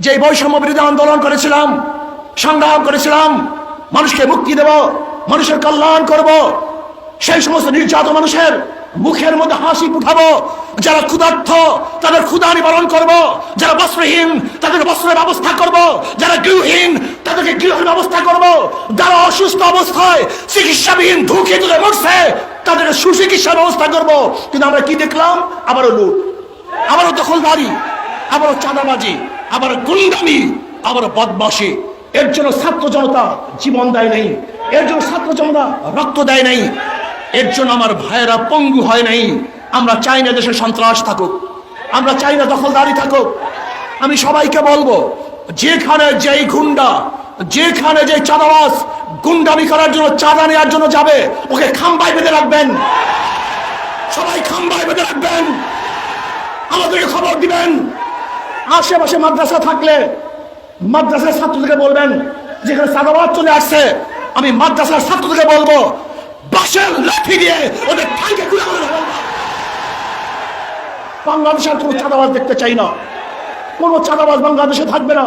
যে বৈষম্য বিরোধী আন্দোলন করেছিলাম, সংগ্রাম করেছিলাম, মানুষকে মুক্তি দেব, মানুষের কল্যাণ করব, সেই সমস্ত নির্যাত মানুষের মুখের মধ্যে হাসি উঠাবো যারা ক্ষুধার্থ, তাদের ক্ষুধা নিবারণ করব, যারা বস্ত্রহীন তাদেরকে বস্ত্রের ব্যবস্থা করব, যারা গৃহহীন, তাদেরকে গৃহের ব্যবস্থা করব, যারা অসুস্থ অবস্থায় চিকিৎসাবিহীন ধুকে তুলে মরছে তাদের সুচিকিৎসার ব্যবস্থা করব। কিন্তু আমরা কি দেখলাম? আবারও লুট, আবারও দখলদারি, আবারও চাঁদাবাজি আবার গুন্ডামি, আবার বদমাসি এর জন্য ছাত্র জনতা জীবন দেয় নাই। এর জন্য ছাত্র জনতা রক্ত দেয় নাই। এর জন্য আমার ভাইয়েরা পঙ্গু হয় নাই। আমরা চাই না দেশে সন্ত্রাস থাকুক। আমরা চাই না দখলদারি থাকুক। আমি সবাইকে বলব, যেখানে যেই গুন্ডা, যেখানে যে চাঁদাবাস গুন্ডামি করার জন্য চাঁদা নেওয়ার জন্য যাবে, ওকে খাম্বায় বেঁধে রাখবেন। সবাই খাম্বায় বেঁধে রাখবেন। আমাদেরকে খবর দিবেন। আশেপাশে মাদ্রাসা থাকলে মাদ্রাসার ছাত্রদেরকে বলবেন, যেখানে সাদাবাদ চলে আসছে, আমি মাদ্রাসার ছাত্রদেরকে বলব বাসের লাঠি দিয়ে ওদের ঠাইকে। বাংলাদেশের কোনো চাঁদাবাজ দেখতে চাই না কোনো চাঁদাবাজ বাংলাদেশে থাকবে না